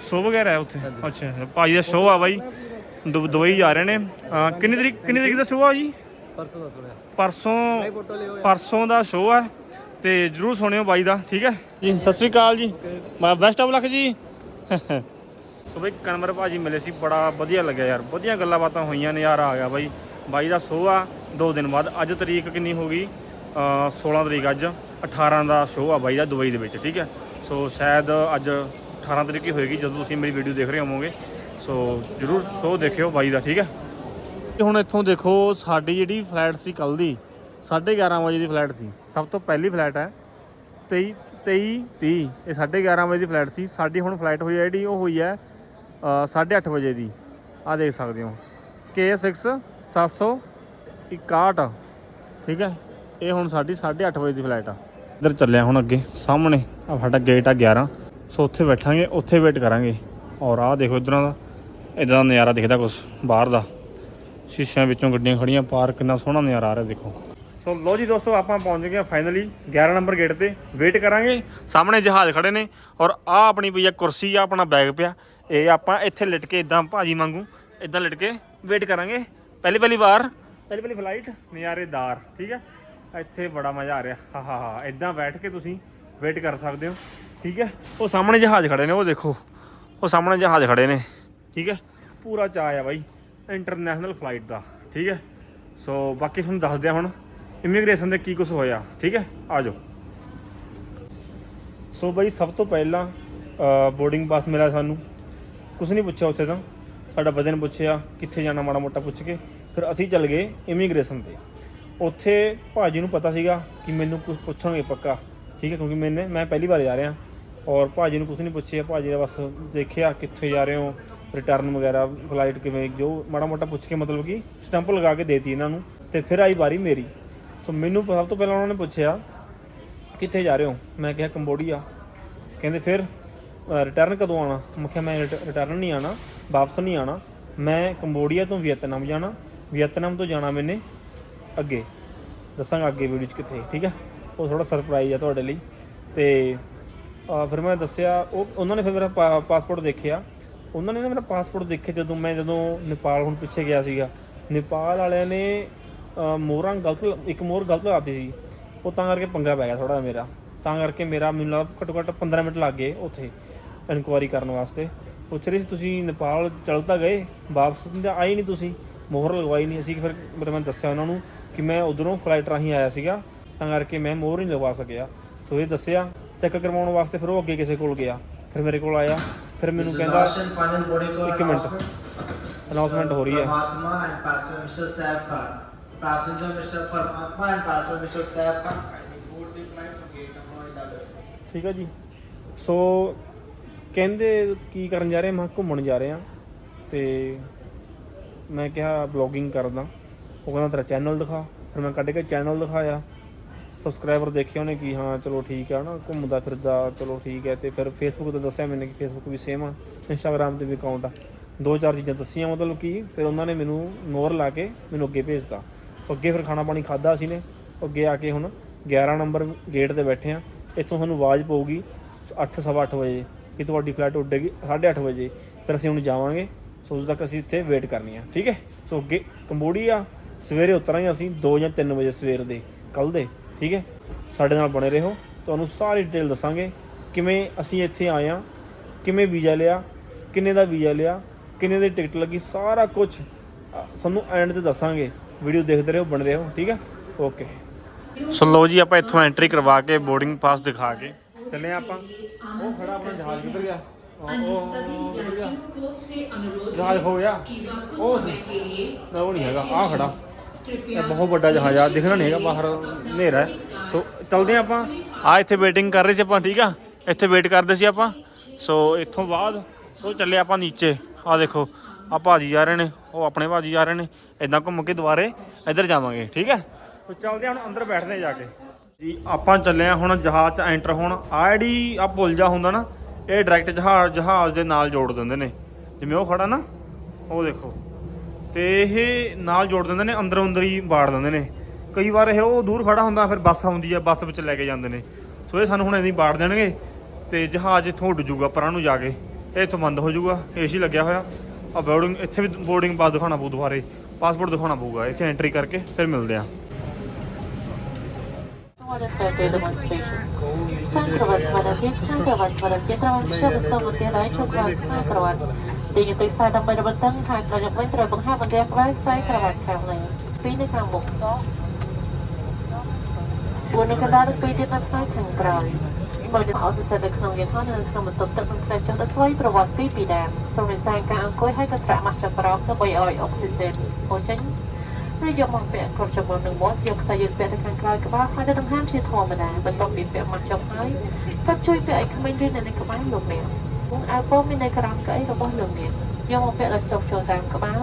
ਸ਼ੋਅ ਵਗੈਰਾ ਹੈ ਉੱਥੇ? ਅੱਛਾ ਭਾਜੀ ਦਾ ਸ਼ੋਅ ਆ ਬਾਈ। ਦੁਬ- ਦੁਬਈ ਜਾ ਰਹੇ ਨੇ। ਅਹ ਕਿੰਨੀ ਤਰੀਕ ਕਿੰਨੀ ਤਰੀਕ ਦਾ ਸ਼ੋਅ ਆ ਜੀ? ਪਰਸੋਂ ਦਾ ਸੁਣਿਆ ਪਰਸੋਂ ਪਰਸੋਂ ਦਾ ਸ਼ੋਅ ਹੈ ਤੇ ਜਰੂਰ ਸੁਣਿਓ ਬਾਈ ਦਾ ਠੀਕ ਹੈ? ਜੀ ਸਤਿ ਸ੍ਰੀ ਅਕਾਲ ਜੀ। ਮੈਂ ਬੈਸਟ ਆਫ ਲੱਕ ਜੀ। ਸੋ ਬਈ ਕਨਵਰ ਭਾਜੀ ਮਿਲੇ ਸੀ ਬੜਾ ਵਧੀਆ ਲੱਗਿਆ ਯਾਰ। ਵਧੀਆ ਗੱਲਾਂ ਬਾਤਾਂ ਹੋਈਆਂ ਨਜ਼ਾਰਾ ਆ ਗਿਆ ਬਾਈ। ਬਾਈ ਦਾ ਸ਼ੋਅ ਆ ਦੋ ਦਿਨ ਬਾਅਦ। ਅੱਜ ਤਰੀਕ ਕਿੰਨੀ ਹੋ ਗਈ? ਅਹ 16 ਤਰੀਕ ਅੱਜ। 18 ਦਾ ਸ਼ੋਅ ਆ ਬਾਈ ਦਾ ਦੁਬਈ ਦੇ ਵਿੱਚ ਠੀਕ ਹੈ? ਸੋ ਸ਼ਾਇਦ ਅੱਜ 18 ਤਰੀਕ ਹੀ ਹੋਏਗੀ ਜਦੋਂ ਤੁਸੀਂ ਮੇਰੀ ਵੀਡੀਓ ਦੇਖ ਰਹੇ ਹੋਵੋਗੇ। ਸੋ ਜਰੂਰ ਸ਼ੋਅ ਦੇਖਿਓ ਬਾਈ ਦਾ ਠੀਕ ਹੈ? ਹੁਣ ਇੱਥੋਂ ਦੇਖੋ ਸਾਡੀ ਜਿਹੜੀ ਫਲਾਈਟ ਸੀ ਕੱਲ ਦੀ 11:30 ਵਜੇ ਦੀ ਫਲਾਈਟ ਸੀ। ਸਭ ਤੋਂ ਪਹਿਲੀ ਫਲਾਈਟ ਹੈ। 23 23 30 ਇਹ 11:30 ਵਜੇ ਦੀ ਫਲਾਈਟ ਸੀ। ਸਾਡੀ ਹੁਣ ਫਲਾਈਟ ਹੋਈ ਹੈ ਜਿਹੜੀ, ਉਹ ਹੋਈ ਹੈ 8:30 ਵਜੇ ਦੀ। ਆ ਦੇਖ ਸਕਦੇ ਹੋ। K6 761 ਠੀਕ ਹੈ। ਇਹ ਹੁਣ ਸਾਡੀ 8:30 ਵਜੇ ਦੀ ਫਲਾਈਟ ਆ। ਇੱਧਰ ਚੱਲਿਆ ਹੁਣ ਅੱਗੇ। ਸਾਹਮਣੇ ਆ ਸਾਡਾ ਗੇਟ ਆ 11 ਸੋ ਉੱਥੇ ਬੈਠਾਂਗੇ, ਉੱਥੇ ਵੇਟ ਕਰਾਂਗੇ। ਔਰ ਆਹ ਦੇਖੋ ਇਧਰਾਂ ਦਾ। ਇਦਾਂ ਦਾ ਨਜ਼ਾਰਾ ਦਿਖਦਾ ਕੁਛ ਬਾਹਰ ਦਾ। ਸ਼ੀਸ਼ਿਆਂ ਵਿੱਚੋਂ ਗੱਡੀਆਂ ਖੜੀਆਂ ਪਾਰ ਕਿੰਨਾ ਸੋਹਣਾ ਨਜ਼ਾਰਾ ਆ ਰਿਹਾ, ਦੇਖੋ। ਸੋ ਲੋ ਜੀ ਦੋਸਤੋ, ਆਪਾਂ ਪਹੁੰਚ ਗਏ ਫਾਈਨਲੀ 11 ਨੰਬਰ ਗੇਟ ਤੇ। ਵੇਟ ਕਰਾਂਗੇ। ਸਾਹਮਣੇ ਜਹਾਜ਼ ਖੜੇ ਨੇ ਔਰ ਆ ਆਪਣੀ ਪਈ ਆ ਕੁਰਸੀ, ਆ ਆਪਣਾ ਬੈਗ ਪਿਆ। ਇਹ ਆਪਾਂ ਇੱਥੇ ਲਿਟ ਕੇ ਇਦਾਂ ਭਾਜੀ ਵਾਂਗੂ ਇਦਾਂ ਲਿਟ ਕੇ ਵੇਟ ਕਰਾਂਗੇ। ਪਹਿਲੀ ਪਹਿਲੀ ਵਾਰ, ਪਹਿਲੀ ਪਹਿਲੀ ਫਲਾਈਟ ਨਜ਼ਾਰੇਦਾਰ, ਠੀਕ ਹੈ ਇੱਥੇ ਬੜਾ ਮਜ਼ਾ ਆ ਰਿਹਾ। ਹਾ ਹਾ ਹਾ ਇਦਾਂ ਬੈਠ ਕੇ ਤੁਸੀਂ ਵੇਟ ਕਰ ਸਕਦੇ ਹੋ, ਠੀਕ ਹੈ ਉਹ ਸਾਹਮਣੇ ਜਹਾਜ਼ ਖੜੇ ਨੇ, ਉਹ ਦੇਖੋ। ਉਹ ਸਾਹਮਣੇ ਜਹਾਜ਼ ਖੜੇ ਨੇ, ਠੀਕ ਹੈ ਪੂਰਾ ਚਾਅ ਆ ਬਾਈ ਇੰਟਰਨੈਸ਼ਨਲ ਫਲਾਈਟ ਦਾ, ਠੀਕ ਹੈ ਸੋ ਬਾਕੀ ਤੁਹਾਨੂੰ ਦੱਸਦੇ ਆ ਹੁਣ ਇਮੀਗ੍ਰੇਸ਼ਨ ਦੇ ਕੀ ਕੁਝ ਹੋਇਆ, ਠੀਕ ਹੈ? ਆ ਜਾਓ। ਸੋ ਬਾਈ, ਸਭ ਤੋਂ ਪਹਿਲਾਂ ਬੋਰਡਿੰਗ ਪਾਸ ਮਿਲਿਆ ਸਾਨੂੰ। ਕੁਝ ਨਹੀਂ ਪੁੱਛਿਆ ਉੱਥੇ ਤਾਂ। ਸਾਡਾ ਵਜ਼ਨ ਪੁੱਛਿਆ, ਕਿੱਥੇ ਜਾਣਾ ਮਾੜਾ ਮੋਟਾ ਪੁੱਛ ਕੇ। ਫਿਰ ਅਸੀਂ ਚੱਲ ਗਏ ਇਮੀਗ੍ਰੇਸ਼ਨ ਤੇ। ਉੱਥੇ ਭਾਜੀ ਨੂੰ ਪਤਾ ਸੀਗਾ ਕਿ ਮੈਨੂੰ ਕੁਝ ਪੁੱਛਣਗੇ ਪੱਕਾ, ਠੀਕ ਹੈ? ਕਿਉਂਕਿ ਮੈਨੇ, ਮੈਂ ਪਹਿਲੀ ਵਾਰ ਜਾ ਰਿਹਾ। ਔਰ ਭਾਜੀ ਨੂੰ ਕੁਝ ਨਹੀਂ ਪੁੱਛਿਆ। ਭਾਜੀ ਨੇ ਬਸ ਦੇਖਿਆ ਕਿੱਥੇ ਜਾ ਰਹੇ ਹੋ ਰਿਟਰਨ ਵਗੈਰਾ ਫਲਾਈਟ ਕਿਵੇਂ, ਜੋ ਮਾੜਾ ਮੋਟਾ ਪੁੱਛ ਕੇ ਮਤਲਬ ਕਿ ਸਟੈਂਪ ਲਗਾ ਕੇ ਦੇਤੀ ਇਹਨਾਂ ਨੂੰ। ਤੇ ਫਿਰ ਆਈ ਵਾਰੀ ਮੇਰੀ। ਸੋ ਮੈਨੂੰ ਸਭ ਤੋਂ ਪਹਿਲਾਂ ਉਹਨਾਂ ਨੇ ਪੁੱਛਿਆ, ਕਿੱਥੇ ਜਾ ਰਹੇ ਹੋ? ਮੈਂ ਕਿਹਾ, ਕੰਬੋਡੀਆ। ਕਹਿੰਦੇ, ਫਿਰ ਰਿਟਰਨ ਕਦੋਂ ਆਣਾ ਮੈਂ ਕਿਹਾ, ਮੈਂ ਰਿਟਰਨ ਨਹੀਂ ਆਣਾ ਵਾਪਸ ਨਹੀਂ ਆਣਾ ਮੈਂ ਕੰਬੋਡੀਆ ਤੋਂ ਵੀਅਤਨਾਮ ਜਾਣਾ, ਵੀਅਤਨਾਮ ਤੋਂ ਜਾਣਾ ਮੈਨੇ ਅੱਗੇ। ਦੱਸਾਂਗਾ ਅੱਗੇ ਵੀਡੀਓ 'ਚ ਕਿੱਥੇ, ਠੀਕ ਹੈ ਉਹ ਥੋੜਾ ਸਰਪ੍ਰਾਈਜ਼ ਆ ਤੁਹਾਡੇ ਲਈ। ਤੇ ਫਿਰ ਮੈਂ ਦੱਸਿਆ, ਉਹ, ਉਹਨਾਂ ਨੇ ਫਿਰ ਮੇਰਾ ਪਾ- ਪਾਸਪੋਰਟ ਦੇਖਿਆ। ਉਹਨਾਂ ਨੇ ਨਾ ਮੇਰਾ ਪਾਸਪੋਰਟ ਦੇਖਿਆ ਜਦੋਂ ਮੈਂ ਜਦੋਂ ਨੇਪਾਲ ਹੁਣ ਪਿੱਛੇ ਗਿਆ ਸੀਗਾ। ਨੇਪਾਲ ਵਾਲਿਆਂ ਨੇ ਮੋਹਰਾਂ ਗਲਤ ਇੱਕ ਮੋਹਰ ਗਲਤ ਲਗਾਤੀ ਸੀ। ਉਹ ਤਾਂ ਕਰਕੇ ਪੰਗਾ ਪੈ ਗਿਆ ਥੋੜਾ ਮੇਰਾ। ਤਾਂ ਕਰਕੇ ਮੇਰਾ ਮੈਨੂੰ ਲੱਗਾ ਘੱਟੋ ਘੱਟ 15 ਮਿੰਟ ਲੱਗ ਗਏ ਉੱਥੇ ਇਨਕੁਆਇਰੀ ਕਰਨ ਵਾਸਤੇ। ਪੁੱਛ ਰਹੇ ਸੀ ਤੁਸੀਂ ਨੇਪਾਲ ਚਲ ਤਾਂ ਗਏ? ਵਾਪਸ ਤਾਂ ਆਏ ਨਹੀਂ ਤੁਸੀਂ? ਮੋਹਰ ਲਗਵਾਈ ਨਹੀਂ? ਅਸੀਂ ਫਿਰ ਫਿਰ ਮੈਂ ਦੱਸਿਆ ਉਹਨਾਂ ਨੂੰ ਕਿ ਮੈਂ ਉਧਰੋਂ ਫਲਾਈਟ ਰਾਹੀਂ ਆਇਆ ਸੀਗਾ। ਤਾਂ ਕਰਕੇ ਮੈਂ ਮੋਹਰ ਨਹੀਂ ਲਗਵਾ ਸਕਿਆ। ਸੋ ਇਹ ਦੱਸਿਆ ਚੈੱਕ ਕਰਵਾਉਣ ਵਾਸਤੇ ਫਿਰ ਉਹ ਅੱਗੇ ਕਿਸੇ ਕੋਲ ਗਿਆ। ਫਿਰ ਮੇਰੇ ਕੋਲ ਆਇਆ। ਫਿਰ ਮੈਨੂੰ ਕਹਿੰਦਾ ਇੱਕ ਮਿੰਟ. ਅਨਾਉਂਸਮੈਂਟ ਹੋ ਰਹੀ ਹੈ। Paramatma and passenger Mr. Saif Khan. Passenger Mr. Paramatma and passenger Mr. Saif Khan. Kindly board the flight to gate number 11. ਠੀਕ ਆ ਜੀ ਸੋ ਕਹਿੰਦੇ ਕੀ ਕਰਨ ਜਾ ਰਹੇ ਮੈਂ ਕਿਹਾ ਘੁੰਮਣ ਜਾ ਰਹੇ ਆ ਤੇ ਮੈਂ ਕਿਹਾ ਬਲੌਗਿੰਗ ਕਰਦਾ ਉਹ ਕਹਿੰਦਾ ਤੇਰਾ ਚੈਨਲ ਦਿਖਾ ਫਿਰ ਮੈਂ ਕੱਢ ਕੇ ਚੈਨਲ ਦਿਖਾਇਆ ਸਬਸਕ੍ਰਾਈਬਰ ਦੇਖਿਆ ਉਹਨੇ ਕਿ ਹਾਂ, ਚਲੋ ਠੀਕ ਆ ਨਾ, ਘੁੰਮਦਾ ਫਿਰਦਾ, ਚਲੋ ਠੀਕ ਹੈ ਤੇ ਫਿਰ ਫੇਸਬੁੱਕ ਤੇ ਦੱਸਿਆ ਮੈਨੇ ਕਿ ਫੇਸਬੁੱਕ ਵੀ ਸੇਮ ਆ ਇੰਸਟਾਗ੍ਰam ਤੇ ਵੀ ਅਕਾਊਂਟ ਆ ਦੋ ਚਾਰ ਚੀਜ਼ਾਂ ਦੱਸੀਆਂ, ਮਤਲਬ ਕਿ ਫਿਰ ਉਹਨਾਂ ਨੇ ਮੈਨੂੰ ਨੋਰ ਲਾ ਕੇ ਮੈਨੂੰ ਅੱਗੇ ਭੇਜਤਾ ਅੱਗੇ ਫਿਰ ਖਾਣਾ ਪਾਣੀ ਖਾਦਾ ਅਸੀਂ ਨੇ, ਅੱਗੇ ਆ ਕੇ ਹੁਣ 11 ਨੰਬਰ ਗੇਟ ਤੇ ਬੈਠੇ ਆ ਇੱਥੋਂ ਸਾਨੂੰ ਆਵਾਜ਼ ਪਊਗੀ 8:30 ਵਜੇ ਕਿ ਤੁਹਾਡੀ ਫਲਾਈਟ ਉੱਡੇਗੀ 8:30 ਵਜੇ। ਫਿਰ ਅਸੀਂ ਹੁਣ ਜਾਵਾਂਗੇ। ਸੋ ਉਦੋਂ ਤੱਕ ਅਸੀਂ ਇੱਥੇ ਵੇਟ ਕਰਨੀ ਆ, ਠੀਕ ਹੈ? ਸੋ ਅੱਗੇ ਕੰਬੋਡੀਆ ਸਵੇਰੇ ਉਤਰਾਂਗੇ ਅਸੀਂ 2 ਜਾਂ 3 ਵਜੇ ਸਵੇਰ ਦੇ ਕੱਲ ਦੇ, ਠੀਕ ਹੈ? ਸਾਡੇ ਨਾਲ ਬਣੇ ਰਹੋ। ਤੁਹਾਨੂੰ ਸਾਰੀ ਡਿਟੇਲ ਦੱਸਾਂਗੇ ਕਿਵੇਂ ਅਸੀਂ ਇੱਥੇ ਆਏ ਆ ਕਿਵੇਂ ਵੀਜ਼ਾ ਲਿਆ, ਕਿੰਨੇ ਦਾ ਵੀਜ਼ਾ ਲਿਆ, ਕਿੰਨੇ ਦੀ ਟਿਕਟ ਲੱਗੀ, ਸਾਰਾ ਕੁਝ ਸਾਨੂੰ ਐਂਡ ਤੇ ਦੱਸਾਂਗੇ। ਵੀਡੀਓ ਦੇਖਦੇ ਰਹੋ ਬਣ ਰਹੋ ਠੀਕ ਹੈ ਓਕੇ ਸੋ ਲੋ ਜੀ ਆਪਾਂ ਇੱਥੋਂ ਐਂਟਰੀ ਕਰਵਾ ਕੇ ਬੋਰਡਿੰਗ ਪਾਸ ਦਿਖਾ ਕੇ ਚੱਲੇ ਆਪਾਂ ਉਹ ਖੜਾ ਆਪਣਾ ਜਹਾਜ਼ ਕਿੱਧਰ ਗਿਆ ਉਹ- ਉਹ ਕਿੱਧਰ ਗਿਆ ਜਹਾਜ਼ ਹੋ ਗਿਆ ਉਹ ਸੀ। ਨਾ ਉਹ ਨਹੀਂ ਹੈਗਾ ਆ ਖੜਾ ਇਹ ਬਹੁਤ ਵੱਡਾ ਜਹਾਜ਼ ਆ ਦਿਖਣਾ ਨਹੀਂ ਹੈਗਾ ਬਾਹਰ ਹਨੇਰਾ ਹੈ ਸੋ ਚਲਦੇ ਹਾਂ ਆਪਾਂ ਆ ਇੱਥੇ ਵੇਟਿੰਗ ਕਰ ਰਹੇ ਸੀ ਆਪਾਂ ਠੀਕ ਆ ਇੱਥੇ ਵੇਟ ਕਰਦੇ ਸੀ ਆਪਾਂ ਸੋ ਇੱਥੋਂ ਬਾਅਦ ਉਹ ਚੱਲੇ ਆਪਾਂ ਨੀਚੇ ਆ ਦੇਖੋ ਆ ਭਾਜੀ ਜਾ ਰਹੇ ਨੇ ਉਹ ਆਪਣੇ ਭਾਜੀ ਜਾ ਰਹੇ ਨੇ ਇਦਾਂ ਘੁੰਮ ਕੇ ਦੁਬਾਰੇ ਇੱਧਰ ਜਾਵਾਂਗੇ ਠੀਕ ਹੈ? ਸੋ ਚੱਲਦੇ ਹਾਂ ਹੁਣ ਅੰਦਰ ਬੈਠਦੇ ਜਾ ਕੇ। ਜੀ ਆਪਾਂ ਚੱਲੇ ਹਾਂ ਹੁਣ ਜਹਾਜ਼ 'ਚ ਐਂਟਰ ਹੋਣ। ਆ ਜਿਹੜੀ ਆ ਪੁਲ ਜਾ ਹੁੰਦਾ ਨਾ ਇਹ ਡਾਇਰੈਕਟ ਜਹਾਜ਼ ਜਹਾਜ਼ ਦੇ ਨਾਲ ਜੋੜ ਦਿੰਦੇ ਨੇ। ਜਿਵੇਂ ਉਹ ਖੜਾ ਨਾ ਉਹ ਦੇਖੋ। ਤੇ ਇਹ ਨਾਲ ਜੋੜ ਦਿੰਦੇ ਨੇ ਅੰਦਰ ਅੰਦਰ ਹੀ ਬਾੜ ਦਿੰਦੇ ਨੇ। ਕਈ ਵਾਰ ਇਹ ਉਹ ਦੂਰ ਖੜਾ ਹੁੰਦਾ ਫਿਰ ਬੱਸ ਆਉਂਦੀ ਹੈ ਬੱਸ ਵਿੱਚ ਲੈ ਕੇ ਜਾਂਦੇ ਨੇ। ਸੋ ਇਹ ਸਾਨੂੰ ਹੁਣ ਐਂ ਬਾੜ ਦੇਣਗੇ ਤੇ ਜਹਾਜ਼ ਇੱਥੋਂ ਉੱਡ ਜਾਊਗਾ ਪਰਾਂ ਨੂੰ ਜਾ ਕੇ। ਇਹ ਇੱਥੋਂ ਬੰਦ ਹੋ ਜਾਊਗਾ ਏਸੀ ਲੱਗਿਆ ਹੋਇਆ। ਆ ਬੋਰਡਿੰਗ ਇੱਥੇ ਵੀ ਬੋਰਡਿੰਗ ਪਾਸ ਦਿਖਾਉਣਾ ਪਊ ਦੁਬਾਰੇ। ਪਾਸਪੋਰਟ ਦਿਖਾਉਣਾ ਪਊਗਾ, ਇੱਥੇ ਐਂਟਰੀ ਕਰਕੇ ਫਿਰ ਮਿਲਦੇ ਆ। Dengan teksa dan pada bentang hak banyak main terabang hak benda yang saya kerabat kami. Pilih kamu. Guna kendara pilih dan saya kang keraj. បើទៅអស់សិទ្ធិនៅក្នុងយន្តហោះនៅក្នុងបន្ទប់ទឹកក្នុងផ្ទះចុះទៅស្វ័យប្រវត្តិពីពីដើមសូមរក្សាការអង្គុយហើយក៏ត្រាក់ម៉ាស់ចក្រមដើម្បីឲ្យអុកស៊ីហ្សែនហូរចេញឬយកមកពាក់គ្រប់ចំនួននឹងមាត់យកខ្សែយន្តពាក់ទៅខាងក្រោយក្បាលហើយទៅដង្ហើមជាធម្មតាបន្ទាប់ពីពាក់ម៉ាស់ចុះហើយទឹកជួយពាក់ឲ្យក្មេងរៀននៅក្បាលលោកអ្នកវងអាវពោមាននៅក្រោមកៅអីរបស់លោកអ្នកយកមកពាក់ឲ្យសុខចូលតាមក្បាល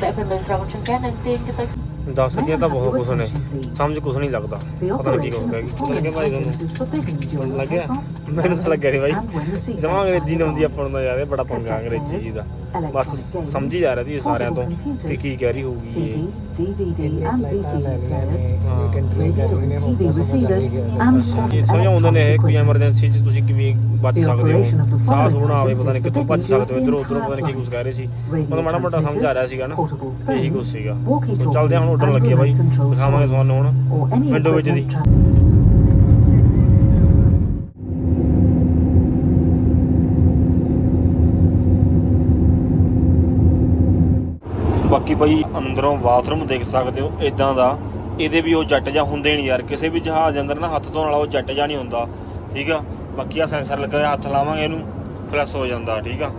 តែពេលនឹងក្រោមចង្កេះនឹងទាញទៅ ਦੱਸ ਰਹੀਆਂ ਤਾਂ ਬਹੁਤ ਕੁਛ ਨੇ। ਸਮਝ ਕੁਛ ਨਹੀਂ ਲੱਗਦਾ। ਪਤਾ ਨਹੀਂ ਕੀ ਕਹੂੰਗਾ ਪਤਾ ਲੱਗਿਆ ਭਾਈ ਤੁਹਾਨੂੰ? ਲੱਗਿਆ? ਮੈਨੂੰ ਤਾਂ ਲੱਗਿਆ ਨਹੀਂ ਬਾਈ ਜਮਾ ਅੰਗਰੇਜ਼ੀ ਨਹੀਂ ਆਉਂਦੀ ਆਪਾਂ ਨੂੰ ਤਾਂ ਯਾਰ, ਇਹ ਬੜਾ ਪੰਗਾ ਅੰਗਰੇਜ਼ੀ ਜੀ ਦਾ। ਬਸ ਸਮਝੀ ਜਾ ਰਹੀ ਸੀ ਸਾਰਿਆਂ ਤੋਂ ਕਿ ਕੀ ਕਹਿ ਰਹੀ ਹੋਊਗੀ ਇਹ। ਇਹ ਸਮਝਾਉਂਦੇ ਨੇ ਇਹ ਕੋਈ ਐਮਰਜੈਂਸੀ 'ਚ ਤੁਸੀਂ ਕਿਵੇਂ ਬਚ ਸਕਦੇ ਹੋ? ਸਾਹ ਸੋਣਾ ਆਵੇ ਪਤਾ ਨਹੀਂ ਕਿੱਥੋਂ ਬਚ ਸਕਦੇ ਹੋ ਇਧਰੋਂ ਉਧਰੋਂ ਪਤਾ ਨਹੀਂ ਕੀ ਕੁਝ ਕਹਿ ਰਹੇ ਸੀ। ਮੈਨੂੰ ਮਾੜਾ ਮੋਟਾ ਸਮਝ ਆ ਰਿਹਾ ਸੀਗਾ ਨਾ। ਇਹੀ ਕੁਝ ਸੀਗਾ। ਚੱਲਦੇ ਹਾਂ ਹੁਣ ਉੱਡਣ ਲੱਗੇ ਬਾਈ। ਦਿਖਾਵਾਂਗੇ ਤੁਹਾਨੂੰ ਹੁਣ। Window ਵਿੱਚ ਦੀ। ਬਾਕੀ ਭਾਈ ਅੰਦਰੋਂ ਬਾਥਰੂਮ ਦੇਖ ਸਕਦੇ ਹੋ ਇਦਾਂ ਦਾ। ਇਹਦੇ ਵੀ ਉਹ ਜੱਟ ਜਾਂ ਹੁੰਦੇ ਨਹੀਂ ਯਾਰ। ਕਿਸੇ ਵੀ ਜਹਾਜ਼ ਦੇ ਅੰਦਰ ਨਾ ਹੱਥ ਧੋਣ ਵਾਲਾ ਉਹ ਜੱਟ ਜਾਂ ਨਹੀਂ ਹੁੰਦਾ। ਠੀਕ ਆ? ਬਾਕੀ ਆ ਸੈਂਸਰ ਲੱਗਾ ਹੱਥ ਲਾਵਾਂਗੇ ਇਹਨੂੰ ਫਲੈਸ਼ ਹੋ ਜਾਂਦਾ, ਠੀਕ ਆ?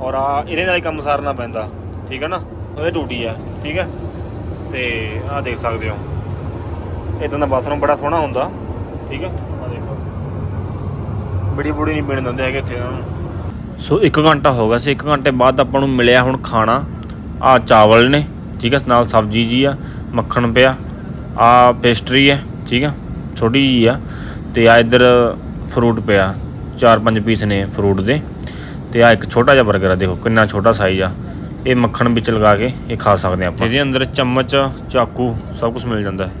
ਔਰ ਆ ਇਹਦੇ ਨਾਲ ਹੀ ਕੰਮ ਸਾਰਨਾ ਪੈਂਦਾ, ਠੀਕ ਆ ਨਾ? ਉਹਦੇ ਟੂਟੀ ਆ, ਠੀਕ ਆ? ਤੇ ਆ ਦੇਖ ਸਕਦੇ ਹੋ। ਇਦਾਂ ਦਾ ਬਾਥਰੂਮ ਬੜਾ ਸੋਹਣਾ ਹੁੰਦਾ, ਠੀਕ ਆ? ਆ ਦੇਖੋ। ਬੜੀ ਬੁੜੀ ਨਹੀਂ ਪੀਣ ਦਿੰਦੇ ਹੈਗੇ ਇੱਥੇ। ਇਹਨਾਂ ਨੂੰ ਸੋ 1 ਘੰਟਾ ਹੋ ਗਿਆ ਸੀ। 1 ਘੰਟੇ ਬਾਅਦ ਆਪਾਂ ਨੂੰ ਮਿਲਿਆ ਹੁਣ ਖਾਣਾ। ਆ ਚਾਵਲ ਨੇ, ਠੀਕ ਹੈ ਨਾਲ ਸਬਜ਼ੀ ਜੀ ਆ, ਮੱਖਣ ਪਿਆ, ਆ ਪੇਸਟਰੀ ਹੈ ਠੀਕ ਆ, ਛੋਟੀ ਜੀ ਆ, ਤੇ ਆ ਇੱਧਰ ਫਰੂਟ ਪਿਆ, ਚਾਰ ਪੰਜ ਪੀਸ ਨੇ ਫਰੂਟ ਦੇ, ਤੇ ਆ ਇੱਕ ਛੋਟਾ ਜਿਹਾ 버ਗਰ ਆ, ਦੇਖੋ ਕਿੰਨਾ ਛੋਟਾ ਸਾਈਜ਼ ਆ, ਇਹ ਮੱਖਣ ਵਿੱਚ ਲਗਾ ਕੇ ਇਹ ਖਾ ਸਕਦੇ ਆਪਾਂ। ਇਹਦੇ ਅੰਦਰ ਚਮਚ, ਚਾਕੂ, ਸਭ ਕੁਝ ਮਿਲ ਜਾਂਦਾ ਹੈ।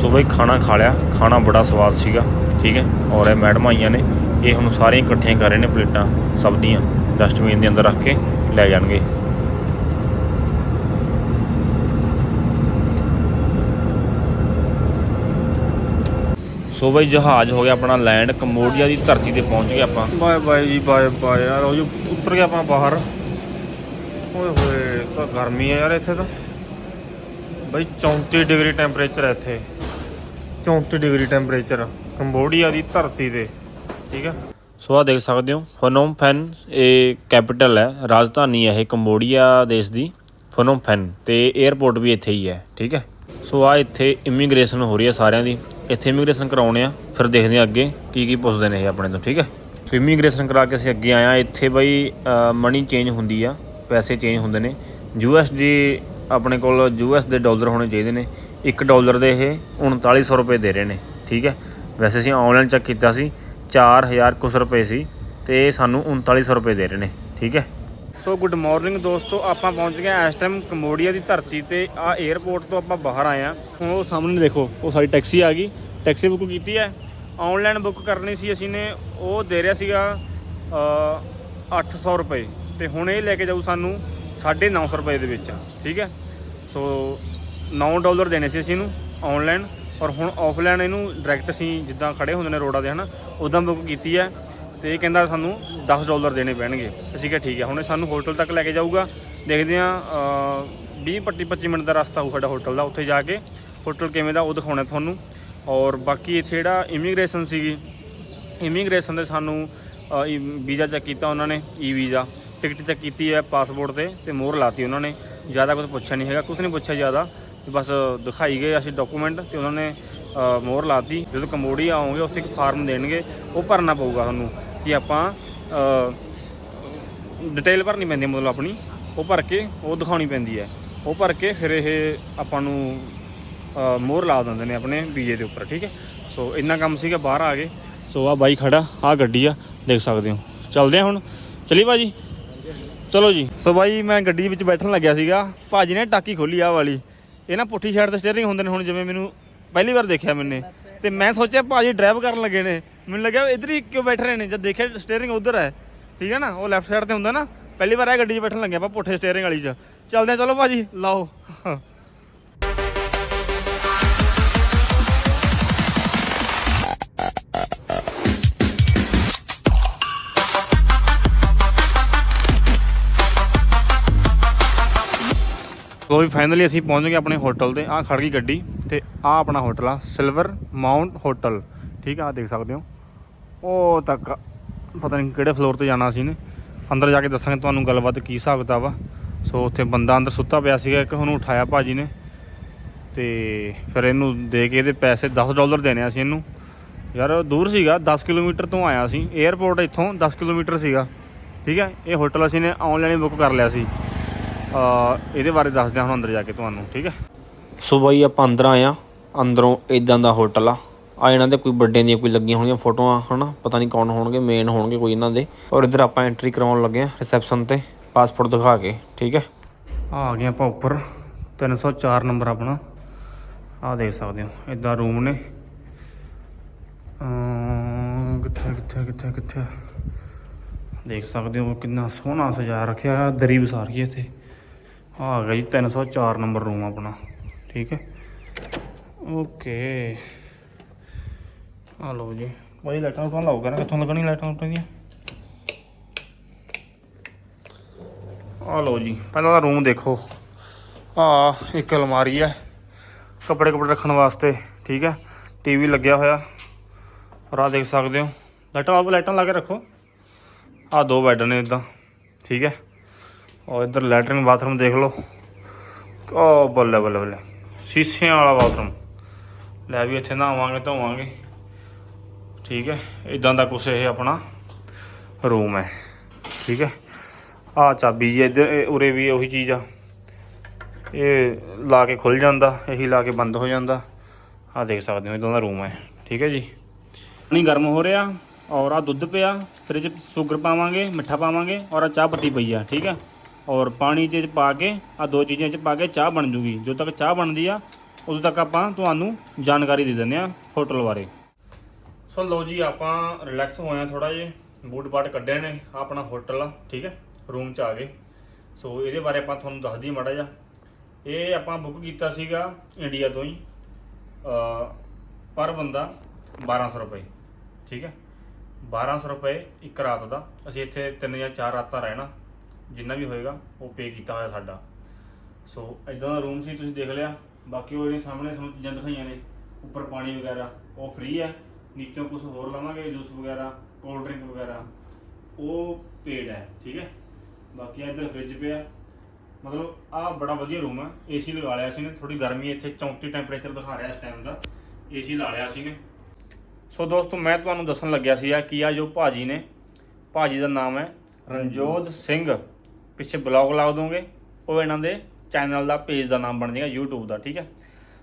ਸੋ ਬਈ ਖਾਣਾ ਖਾ ਲਿਆ, ਖਾਣਾ ਬੜਾ ਸਵਾਦ ਸੀਗਾ, ਠੀਕ ਹੈ, ਔਰ ਇਹ ਮੈਡਮ ਆਈਆਂ ਨੇ, ਇਹ ਹੁਣ ਸਾਰੀਆਂ ਇਕੱਠੀਆਂ ਕਰ ਰਹੇ ਨੇ ਪਲੇਟਾਂ, ਸਭ ਦੀਆਂ ਡਸਟਬਿਨ ਦੇ ਅੰਦਰ ਰੱਖ ਕੇ ਲੈ ਜਾਣਗੇ। ਸੋ ਬਈ ਜਹਾਜ਼ ਹੋ ਗਿਆ ਆਪਣਾ ਲੈਂਡ ਕੰਬੋਡੀਆ ਦੀ ਧਰਤੀ ਤੇ ਪਹੁੰਚ ਗਏ ਆਪਾਂ। Bye bye ji bye bye. ਯਾਰ ਉਹ ਜੋ ਉੱਤਰ ਗਿਆ ਆਪਾਂ ਬਾਹਰ। ਓਏ ਹੋਏ ਤਾਂ ਗਰਮੀ ਹੈ ਯਾਰ ਇੱਥੇ ਤਾਂ। ਬਈ 34 ਡਿਗਰੀ ਟੈਂਪਰੇਚਰ ਹੈ ਇੱਥੇ। 34 ਡਿਗਰੀ ਟੈਂਪਰੇਚਰ ਕੰਬੋਡੀਆ ਦੀ ਧਰਤੀ ਤੇ। ਠੀਕ ਹੈ ਸੋ ਆ ਦੇਖ ਸਕਦੇ ਹੋ ਫਨੋਮ ਫੈਨ ਇਹ ਕੈਪੀਟਲ ਹੈ ਰਾਜਧਾਨੀ ਹੈ ਇਹ ਕੰਬੋਡੀਆ ਦੇਸ਼ ਦੀ ਫਨੋਮ ਫੈਨ। ਤੇ 에ਅਰਪੋਰਟ ਵੀ ਇੱਥੇ ਹੀ ਹੈ ਠੀਕ ਹੈ। ਸੋ ਆ ਇੱਥੇ ਇਮੀਗ੍ਰੇਸ਼ਨ ਹੋ ਰਹੀ ਹੈ ਸਾਰਿਆਂ ਦੀ। ਇੱਥੇ ਇਮੀਗ੍ਰੇਸ਼ਨ ਕਰਾਉਣੇ ਆ, ਫਿਰ ਦੇਖਦੇ ਆ ਅੱਗੇ ਕੀ ਕੀ ਪੁੱਛਦੇ ਨੇ ਇਹ ਆਪਣੇ ਤੋਂ, ਠੀਕ ਹੈ? ਸੋ ਇਮੀਗ੍ਰੇਸ਼ਨ ਕਰਾ ਕੇ ਅਸੀਂ ਅੱਗੇ ਆਏ ਆ ਇੱਥੇ ਬਈ ਮਨੀ ਚੇਂਜ ਹੁੰਦੀ ਆ, ਪੈਸੇ ਚੇਂਜ ਹੁੰਦੇ ਨੇ। ਯੂ ਐੱਸ ਜੀ ਆਪਣੇ ਕੋਲ ਯੂ ਯੂਐਸ ਦੇ ਡਾਲਰ ਹੋਣੇ ਚਾਹੀਦੇ ਨੇ। 1 ਡਾਲਰ ਦੇ ਇਹ 3900 ਰੁਪਏ ਦੇ ਰਹੇ ਨੇ, ਠੀਕ ਹੈ? ਵੈਸੇ ਅਸੀਂ ਆਨਲਾਈਨ ਚੈੱਕ ਕੀਤਾ ਸੀ 4000 ਕੁਛ ਰੁਪਏ ਸੀ ਤੇ ਇਹ ਸਾਨੂੰ 3900 ਰੁਪਏ ਦੇ ਰਹੇ ਨੇ, ਠੀਕ ਹੈ? ਸੋ ਗੁੱਡ ਮਾਰਨਿੰਗ ਦੋਸਤੋ ਆਪਾਂ ਪਹੁੰਚ ਗਏ ਹਾਂ ਇਸ ਟਾਈਮ ਕੰਬੋਡੀਆ ਦੀ ਧਰਤੀ ਤੇ ਆ 에ਅਰਪੋਰਟ ਤੋਂ ਆਪਾਂ ਬਾਹਰ ਆਏ ਆ ਹੁਣ ਉਹ ਸਾਹਮਣੇ ਦੇਖੋ ਉਹ ਸਾਡੀ ਟੈਕਸੀ ਆ ਗਈ। ਟੈਕਸੀ ਬੁੱਕ ਕੀਤੀ ਹੈ। ਆਨਲਾਈਨ ਬੁੱਕ ਕਰਨੀ ਸੀ ਅਸੀਂ ਨੇ ਉਹ ਦੇ ਰਿਹਾ ਸੀਗਾ ਅ, 800 ਰੁਪਏ। ਤੇ ਹੁਣ ਇਹ ਲੈ ਕੇ ਜਾਊ ਸਾਨੂੰ 950 ਰੁਪਏ ਦੇ ਵਿੱਚ ਠੀਕ ਹੈ? ਸੋ 9 ਡਾਲਰ ਦੇਣੇ ਸੀ ਅਸੀਂ ਇਹਨੂੰ ਆਨਲਾਈਨ ਔਰ ਹੁਣ ਆਫਲਾਈਨ ਇਹਨੂੰ ਡਾਇਰੈਕਟ ਅਸੀਂ ਜਿੱਦਾਂ ਖੜੇ ਹੁੰਦੇ ਨੇ ਰੋਡਾਂ ਦੇ ਹਨਾ ਉਦਾਂ ਬੁੱਕ ਕੀਤੀ ਹੈ। ਤੇ ਇਹ ਕਹਿੰਦਾ ਸਾਨੂੰ 10 ਡਾਲਰ ਦੇਣੇ ਪੈਣਗੇ। ਅਸੀਂ ਕਿਹਾ ਠੀਕ ਹੈ, ਹੁਣ ਇਹ ਸਾਨੂੰ ਹੋਟਲ ਤੱਕ ਲੈ ਕੇ ਜਾਊਗਾ। ਦੇਖਦੇ ਹਾਂ 20 ਪੱਟੀ 25 ਮਿੰਟ ਦਾ ਰਸਤਾ ਹੋਊ ਸਾਡਾ ਹੋਟਲ ਦਾ, ਉੱਥੇ ਜਾ ਕੇ ਹੋਟਲ ਕਿਵੇਂ ਦਾ ਉਹ ਦਿਖਾਉਣਾ ਤੁਹਾਨੂੰ। ਔਰ ਬਾਕੀ ਇੱਥੇ ਜਿਹੜਾ ਇਮੀਗ੍ਰੇਸ਼ਨ ਸੀਗੀ, ਇਮੀਗ੍ਰੇਸ਼ਨ ਦੇ ਸਾਨੂੰ ਵੀਜ਼ਾ ਚੈੱਕ ਕੀਤਾ ਉਹਨਾਂ ਨੇ ਈ ਵੀਜ਼ਾ ਟਿਕਟ ਚੈੱਕ ਕੀਤੀ ਹੈ ਪਾਸਪੋਰਟ ਤੇ ਤੇ ਮੋਹਰ ਲਾਤੀ ਉਹਨਾਂ ਨੇ। ਜ਼ਿਆਦਾ ਕੁਝ ਪੁੱਛਿਆ ਨਹੀਂ ਹੈਗਾ ਕੁਝ ਨਹੀਂ ਪੁੱਛਿਆ ਜ਼ਿਆਦਾ। ਬਸ ਦਿਖਾਈ ਗਏ ਅਸੀਂ ਡਾਕੂਮੈਂਟ ਤੇ ਉਹਨਾਂ ਨੇ ਮੋਹਰ ਲਾਤੀ। ਜਦੋਂ ਕੰਬੋਡੀਆ ਆਉਂਗੇ ਉੱਥੇ ਇੱਕ ਫਾਰਮ ਦੇਣਗੇ, ਉਹ ਭਰਨਾ ਪਊਗਾ ਤੁਹਾਨੂੰ ਕਿ ਆਪਾਂ ਡਿਟੇਲ ਭਰਨੀ ਪੈਂਦੀ ਹੈ ਮਤਲਬ ਆਪਣੀ। ਉਹ ਭਰ ਕੇ ਉਹ ਦਿਖਾਉਣੀ ਪੈਂਦੀ ਹੈ। ਉਹ ਭਰ ਕੇ ਫਿਰ ਇਹ ਆਪਾਂ ਨੂੰ ਅ, ਮੋਹਰ ਲਾ ਦਿੰਦੇ ਨੇ ਆਪਣੇ ਵੀਜ਼ੇ ਦੇ ਉੱਪਰ ਠੀਕ ਹੈ? ਸੋ ਇੰਨਾ ਕੰਮ ਸੀਗਾ ਬਾਹਰ ਆ ਗਏ। ਸੋ ਆ ਬਾਈ ਖੜਾ ਆ ਗੱਡੀ ਆ ਦੇਖ ਸਕਦੇ ਹੋ। ਚੱਲਦੇ ਆ ਹੁਣ। ਚਲੀ ਭਾਜੀ? ਚਲੋ ਜੀ। ਸੋ ਬਾਈ ਮੈਂ ਗੱਡੀ ਵਿੱਚ ਬੈਠਣ ਲੱਗਿਆ ਸੀਗਾ। ਭਾਜੀ ਨੇ ਟਾਕੀ ਖੋਲੀ ਆ ਵਾਲੀ। ਇਹ ਨਾ ਪੁੱਠੀ ਸਾਈਡ ਤੇ ਸਟੀਅਰਿੰਗ ਹੁੰਦੇ ਨੇ ਹੁਣ ਜਿਵੇਂ ਮੈਨੂੰ ਪਹਿਲੀ ਵਾਰ ਦੇਖਿਆ ਮੈਨੇ। ਤੇ ਮੈਂ ਸੋਚਿਆ ਭਾਜੀ ਡਰਾਈਵ ਕਰਨ ਲੱਗੇ ਨੇ। ਮੈਨੂੰ ਲੱਗਿਆ ਇਧਰ ਹੀ ਕਿਉਂ ਬੈਠ ਰਹੇ ਨੇ ਜਦ ਦੇਖਿਆ ਸਟੀਅਰਿੰਗ ਉਧਰ ਹੈ ਠੀਕ ਹੈ ਨਾ ਉਹ ਲੈਫਟ ਸਾਈਡ ਤੇ ਹੁੰਦਾ ਨਾ ਪਹਿਲੀ ਵਾਰ ਇਹ ਗੱਡੀ 'ਚ ਬੈਠਣ ਲੱਗਿਆ ਆਪਾਂ ਪੁੱਠੇ ਸਟੀਅਰਿੰਗ ਵਾਲੀ 'ਚ ਚੱਲਦੇ ਆ ਚਲੋ ਭਾਜੀ ਲਾਓ ਸੋ ਵੀ ਫਾਈਨਲੀ ਅਸੀਂ ਪਹੁੰਚ ਗਏ ਆਪਣੇ ਹੋਟਲ ਤੇ ਆਹ ਖੜ ਗਈ ਗੱਡੀ ਤੇ ਆਹ ਆਪਣਾ ਹੋਟਲ ਆ ਸਿਲਵਰ ਮਾਊਂਟ ਹੋਟਲ ਠੀਕ ਆ ਆਹ ਦੇਖ ਸਕਦੇ ਹੋ ਉਹ ਤੱਕ ਪਤਾ ਨਹੀਂ ਕਿਹੜੇ ਫਲੋਰ ਤੇ ਜਾਣਾ ਸੀ ਨੇ ਅੰਦਰ ਜਾ ਕੇ ਦੱਸਾਂਗੇ ਤੁਹਾਨੂੰ ਗੱਲਬਾਤ ਕੀ ਹਿਸਾਬ ਕਿਤਾਬ ਆ। ਸੋ ਉੱਥੇ ਬੰਦਾ ਅੰਦਰ ਸੁੱਤਾ ਪਿਆ ਸੀਗਾ, ਇੱਕ ਉਹਨੂੰ ਉਠਾਇਆ ਭਾਜੀ ਨੇ। ਤੇ ਫਿਰ ਇਹਨੂੰ ਦੇ ਕੇ ਇਹਦੇ ਪੈਸੇ 10 ਡਾਲਰ ਦੇਣੇ ਆ ਸੀ ਇਹਨੂੰ। ਯਾਰ ਦੂਰ ਸੀਗਾ 10 ਕਿਲੋਮੀਟਰ ਤੋਂ ਆਇਆ ਸੀ। 에ਅਰਪੋਰਟ ਇੱਥੋਂ 10 ਕਿਲੋਮੀਟਰ ਸੀਗਾ। ਠੀਕ ਹੈ, ਇਹ ਹੋਟਲ ਅਸੀਂ ਨੇ ਆਨਲਾਈਨ ਬੁੱਕ ਕਰ ਲਿਆ ਸੀ। ਅ ਇਹਦੇ ਬਾਰੇ ਦੱਸਦੇ ਹਾਂ ਹੁਣ ਅੰਦਰ ਜਾ ਕੇ ਤੁਹਾਨੂੰ, ਠੀਕ ਹੈ। ਸੋ ਬਾਈ ਆਪਾਂ ਅੰਦਰ ਆਏ ਆ ਅੰਦਰੋਂ ਇਦਾਂ ਦਾ ਹੋਟਲ ਆ। ਆ ਇਹਨਾਂ ਦੇ ਕੋਈ ਵੱਡਿਆਂ ਦੀਆਂ ਕੋਈ ਲੱਗੀਆਂ ਹੋਣਗੀਆਂ ਫੋਟੋਆਂ, ਹਨਾ? ਪਤਾ ਨਹੀਂ ਕੌਣ ਹੋਣਗੇ ਮੇਨ ਹੋਣਗੇ ਕੋਈ ਇਹਨਾਂ ਦੇ। ਔਰ ਇੱਧਰ ਆਪਾਂ ਐਂਟਰੀ ਕਰਾਉਣ ਲੱਗੇ ਆ ਰਿਸੈਪਸ਼ਨ ਤੇ। ਪਾਸਪੋਰਟ ਦਿਖਾ ਕੇ, ਠੀਕ ਹੈ? ਆ ਗਏ ਆਪਾਂ ਉੱਪਰ। 304 ਨੰਬਰ ਆਪਣਾ। ਆ ਦੇਖ ਸਕਦੇ ਹੋ ਇਦਾਂ ਰੂਮ ਨੇ। ਕਿੱਥੇ ਕਿੱਥੇ ਕਿੱਥੇ ਕਿੱਥੇ? ਦੇਖ ਸਕਦੇ ਹੋ ਕਿੰਨਾ ਸੋਹਣਾ ਸਜਾ ਰੱਖਿਆ ਹੈ ਦਰੀ ਵਿਸਾਰ ਗਈ ਇੱਥੇ। ਆ ਗਿਆ ਜੀ 304 ਨੰਬਰ ਰੂਮ ਆਪਣਾ, ਠੀਕ ਹੈ? ਓਕੇ ਆ ਲਓ ਜੀ। ਬਾਈ ਲਾਈਟਾਂ ਤੋਂ ਲਾਓ ਕਰਾਂ ਕਿੱਥੋਂ ਲੱਗਣੀ ਲਾਈਟਾਂ ਉੱਪਰ ਦੀਆਂ? ਆ ਲਓ ਜੀ, ਪਹਿਲਾਂ ਤਾਂ ਰੂਮ ਦੇਖੋ। ਆ, ਇੱਕ ਅਲਮਾਰੀ ਹੈ ਕੱਪੜੇ ਕੱਪੜੇ ਰੱਖਣ ਵਾਸਤੇ, ਠੀਕ ਹੈ ਟੀਵੀ ਲੱਗਿਆ ਹੋਇਆ ਰਾਹ ਦੇਖ ਸਕਦੇ ਹੋ। ਲਾਈਟਾਂ ਆਪ ਲਾਈਟਾਂ ਲਾ ਕੇ ਰੱਖੋ। ਆ ਦੋ ਬੈੱਡ ਨੇ ਇਦਾਂ, ਠੀਕ ਹੈ ਔਰ ਇੱਧਰ ਲੈਟਰਨ ਬਾਥਰੂਮ ਦੇਖ ਲਓ। ਓ ਬੱਲੇ ਬੱਲੇ ਬੱਲੇ। ਸ਼ੀਸ਼ਿਆਂ ਵਾਲਾ ਬਾਥਰੂਮ। ਲੈ ਵੀ ਇੱਥੇ ਨਹਾਵਾਂਗੇ, ਧੋਵਾਂਗੇ। ਠੀਕ ਹੈ ਇਦਾਂ ਦਾ ਕੁਛ ਇਹ ਆਪਣਾ ਰੂਮ ਹੈ, ਠੀਕ ਹੈ। ਆ ਚਾਬੀ ਜੀ, ਇੱਧਰ ਉਰੇ ਵੀ ਉਹੀ ਚੀਜ਼ ਆ। ਇਹ ਲਾ ਕੇ ਖੁੱਲ ਜਾਂਦਾ, ਇਹੀ ਲਾ ਕੇ ਬੰਦ ਹੋ ਜਾਂਦਾ। ਆ ਦੇਖ ਸਕਦੇ ਹੋ ਇਦਾਂ ਦਾ ਰੂਮ ਹੈ, ਠੀਕ ਹੈ ਜੀ। ਪਾਣੀ ਗਰਮ ਹੋ ਰਿਹਾ ਔਰ ਆ ਦੁੱਧ ਪਿਆ ਫਿਰ 'ਚ ਸ਼ੂਗਰ ਪਾਵਾਂਗੇ, ਮਿੱਠਾ ਪਾਵਾਂਗੇ ਔਰ ਆ ਚਾਹ ਪੱਤੀ ਪਈ ਆ, ਠੀਕ ਹੈ। ਔਰ ਪਾਣੀ 'ਚ ਪਾ ਕੇ ਆ ਦੋ ਚੀਜ਼ਾਂ 'ਚ ਪਾ ਕੇ ਚਾਹ ਬਣ ਜੂਗੀ। ਜਦੋਂ ਤੱਕ ਚਾਹ ਬਣਦੀ ਆ, ਉਦੋਂ ਤੱਕ ਆਪਾਂ ਤੁਹਾਨੂੰ ਜਾਣਕਾਰੀ ਦੇ ਦਿੰਦੇ ਆ ਹੋਟਲ ਬਾਰੇ। ਸੋ ਲਓ ਜੀ, ਆਪਾਂ ਰਿਲੈਕਸ ਹੋਏ ਆ ਥੋੜਾ ਜਿਹਾ। ਬੂਟ ਬਾਟ ਕੱਢਿਆ ਨੇ, ਆਪਣਾ ਹੋਟਲ ਆ, ਠੀਕ ਹੈ? ਰੂਮ 'ਚ ਆ ਗਏ। ਸੋ ਇਹਦੇ ਬਾਰੇ ਆਪਾਂ ਤੁਹਾਨੂੰ ਦੱਸ ਦਈਏ ਮਾੜਾ ਜਿਹਾ। ਇਹ ਆਪਾਂ ਬੁੱਕ ਕੀਤਾ ਸੀਗਾ ਇੰਡੀਆ ਤੋਂ ਹੀ ਪਰ ਬੰਦਾ 1200 ਰੁਪਏ, ਠੀਕ ਹੈ? 1200 ਰੁਪਏ ਇੱਕ ਰਾਤ ਦਾ। ਅਸੀਂ ਇੱਥੇ ਤਿੰਨ ਜਾਂ ਚਾਰ ਰਾਤਾਂ ਰਹਿਣਾ, ਜਿੰਨਾ ਵੀ ਹੋਏਗਾ, ਉਹ ਪੇ ਕੀਤਾ ਹੋਇਆ ਸਾਡਾ। ਸੋ ਇਦਾਂ ਦਾ ਰੂਮ ਸੀ, ਤੁਸੀਂ ਦੇਖ ਲਿਆ। ਬਾਕੀ ਉਹ ਜਿਹੜੇ ਸਾਹਮਣੇ ਤੁਹਾਨੂੰ ਚੀਜ਼ਾਂ ਦਿਖਾਈਆਂ ਨੇ, ਉੱਪਰ ਪਾਣੀ ਵਗੈਰਾ, ਉਹ ਫ੍ਰੀ ਹੈ। ਨੀਚੋਂ ਕੁਝ ਹੋਰ ਲਵਾਂਗੇ, ਜੂਸ ਵਗੈਰਾ ਕੋਲਡ ਡਰਿੰਕ ਵਗੈਰਾ, ਉਹ ਪੇਡ ਹੈ, ਠੀਕ ਹੈ? ਬਾਕੀ ਇੱਧਰ ਫ੍ਰਿਜ ਪਿਆ। ਮਤਲਬ ਆ ਬੜਾ ਵਧੀਆ ਰੂਮ ਹੈ। ਏਸੀ ਲਗਾ ਲਿਆ ਸੀ ਨੇ ਥੋੜੀ ਗਰਮੀ ਇੱਥੇ 34 ਟੈਂਪਰੇਚਰ ਦਿਖਾ ਰਿਹਾ ਇਸ ਟਾਈਮ ਦਾ। ਏਸੀ ਲਾ ਲਿਆ ਸੀ ਨੇ। ਸੋ ਦੋਸਤੋ, ਮੈਂ ਤੁਹਾਨੂੰ ਦੱਸਣ ਲੱਗਿਆ ਸੀ ਕਿ ਆ ਜੋ ਭਾਜੀ ਨੇ, ਭਾਜੀ ਦਾ ਨਾਮ ਹੈ ਰਣਜੋਤ ਸਿੰਘ। ਪਿੱਛੇ ਬਲੌਗ ਲਾ ਦੋਗੇ ਉਹ ਇਹਨਾਂ ਦੇ ਚੈਨਲ ਦਾ ਪੇਜ ਦਾ ਨਾਮ ਬਣ ਜਾਏਗਾ, YouTube ਦਾ, ਠੀਕ ਹੈ?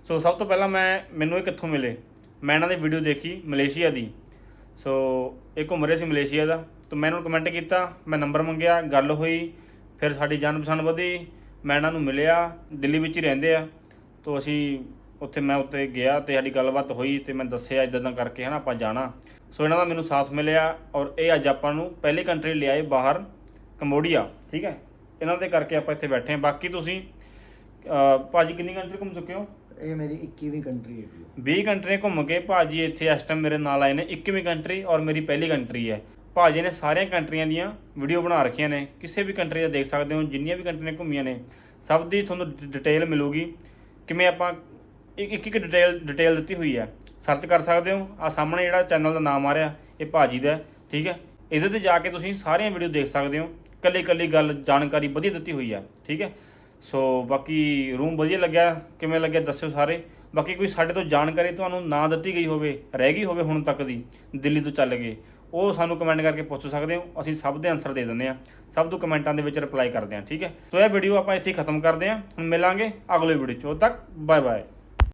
ਸੋ ਸਭ ਤੋਂ ਪਹਿਲਾਂ ਮੈਂ, ਮੈਨੂੰ ਇਹ ਕਿੱਥੋਂ ਮਿਲੇ? ਮੈਂ ਇਹਨਾਂ ਦੀ ਵੀਡੀਓ ਦੇਖੀ ਮਲੇਸ਼ੀਆ ਦੀ। ਸੋ ਇਹ ਘੁੰਮ ਰਹੇ ਸੀ ਮਲੇਸ਼ੀਆ ਦਾ। ਤਾਂ ਮੈਂ ਇਹਨਾਂ ਨੂੰ ਕਮੈਂਟ ਕੀਤਾ ਮੈਂ ਨੰਬਰ ਮੰਗਿਆ ਗੱਲ ਹੋਈ ਫਿਰ ਸਾਡੀ ਜਾਣ ਪਛਾਣ ਵਧੀ ਮੈਂ ਇਹਨਾਂ ਨੂੰ ਮਿਲਿਆ ਦਿੱਲੀ ਵਿੱਚ ਹੀ ਰਹਿੰਦੇ ਆ। ਤੋਂ ਅਸੀਂ ਉੱਥੇ ਮੈਂ ਉੱਤੇ ਗਿਆ ਤੇ ਸਾਡੀ ਗੱਲਬਾਤ ਹੋਈ ਤੇ ਮੈਂ ਦੱਸਿਆ ਇਦਾਂ ਦਾ ਕਰਕੇ ਹਨਾ ਆਪਾਂ ਜਾਣਾ। ਸੋ ਇਹਨਾਂ ਦਾ ਮੈਨੂੰ ਸਾਥ ਮਿਲਿਆ ਔਰ ਇਹ ਅੱਜ ਆਪਾਂ ਨੂੰ ਪਹਿਲੀ ਕੰਟਰੀ ਲਿਆਏ ਬਾਹਰ ਕੰਬੋਡੀਆ ਠੀਕ ਹੈ? ਇਹਨਾਂ ਦੇ ਕਰਕੇ ਆਪਾਂ ਇੱਥੇ ਬੈਠੇ ਹਾਂ। ਬਾਕੀ ਤੁਸੀਂ ਅਹ, ਭਾਜੀ ਕਿੰਨੀ ਕੰਟਰੀ ਘੁੰਮ ਚੁੱਕੇ ਹੋ? ਇਹ ਮੇਰੀ 21ਵੀਂ ਕੰਟਰੀ ਹੈਗੀ ਹੈ। 20 ਕੰਟਰੀ ਘੁੰਮ ਕੇ ਭਾਜੀ ਇੱਥੇ ਇਸ ਟਾਈਮ ਮੇਰੇ ਨਾਲ ਆਏ ਨੇ 21ਵੀਂ ਕੰਟਰੀ ਔਰ ਮੇਰੀ ਪਹਿਲੀ ਕੰਟਰੀ ਹੈ। ਭਾਜੀ ਨੇ ਸਾਰੀਆਂ ਕੰਟਰੀਆਂ ਦੀਆਂ ਵੀਡੀਓ ਬਣਾ ਰੱਖੀਆਂ ਨੇ। ਕਿਸੇ ਵੀ ਕੰਟਰੀ ਦਾ ਦੇਖ ਸਕਦੇ ਹੋ ਜਿੰਨੀਆਂ ਵੀ ਕੰਟਰੀਆਂ ਘੁੰਮੀਆਂ ਨੇ ਸਭ ਦੀ ਤੁਹਾਨੂੰ ਡਿ ਡਿਟੇਲ ਮਿਲੂਗੀ। ਕਿਵੇਂ ਆਪਾਂ ਇੱਕ ਇੱਕ ਇੱਕ ਡਿਟੇਲ ਡਿਟੇਲ ਦਿੱਤੀ ਹੋਈ ਹੈ। ਸਰਚ ਕਰ ਸਕਦੇ ਹੋ। ਆ ਸਾਹਮਣੇ ਜਿਹੜਾ ਚੈਨਲ ਦਾ ਨਾਮ ਆ ਰਿਹਾ ਇਹ ਭਾਜੀ ਦਾ ਹੈ, ਠੀਕ ਹੈ? ਇਹਦੇ ਤੇ ਜਾ ਕੇ ਤੁਸੀਂ ਸਾਰੀਆਂ ਵੀਡੀਓ ਦੇਖ ਸਕਦੇ ਹੋ। ਕੱਲੀ ਕੱਲੀ ਗੱਲ ਜਾਣਕਾਰੀ ਵਧੀਆ ਦਿੱਤੀ ਹੋਈ ਹੈ ਠੀਕ ਹੈ? ਸੋ ਬਾਕੀ ਰੂਮ ਵਧੀਆ ਲੱਗਿਆ, ਕਿਵੇਂ ਲੱਗਿਆ ਦੱਸਿਓ ਸਾਰੇ। ਬਾਕੀ ਕੋਈ ਸਾਡੇ ਤੋਂ ਜਾਣਕਾਰੀ ਤੁਹਾਨੂੰ ਨਾ ਦਿੱਤੀ ਗਈ ਹੋਵੇ, ਰਹਿ ਗਈ ਹੋਵੇ ਹੁਣ ਤੱਕ ਦੀ, ਦਿੱਲੀ ਤੋਂ ਚੱਲ ਕੇ, ਉਹ ਸਾਨੂੰ ਕਮੈਂਟ ਕਰਕੇ ਪੁੱਛ ਸਕਦੇ ਹੋ, ਅਸੀਂ ਸਭ ਦੇ ਆਨਸਰ ਦੇ ਦਿੰਦੇ ਹਾਂ। ਸਭ ਤੋਂ ਕਮੈਂਟਾਂ ਦੇ ਵਿੱਚ ਰਿਪਲਾਈ ਕਰਦੇ ਹਾਂ, ਠੀਕ ਹੈ? ਸੋ ਇਹ ਵੀਡੀਓ ਆਪਾਂ ਇੱਥੇ ਖਤਮ ਕਰਦੇ ਹਾਂ, ਹੁਣ ਮਿਲਾਂਗੇ ਅਗਲੇ ਵੀਡੀਓ 'ਚ। ਉਦੋਂ ਤੱਕ ਬਾਏ ਬਾਏ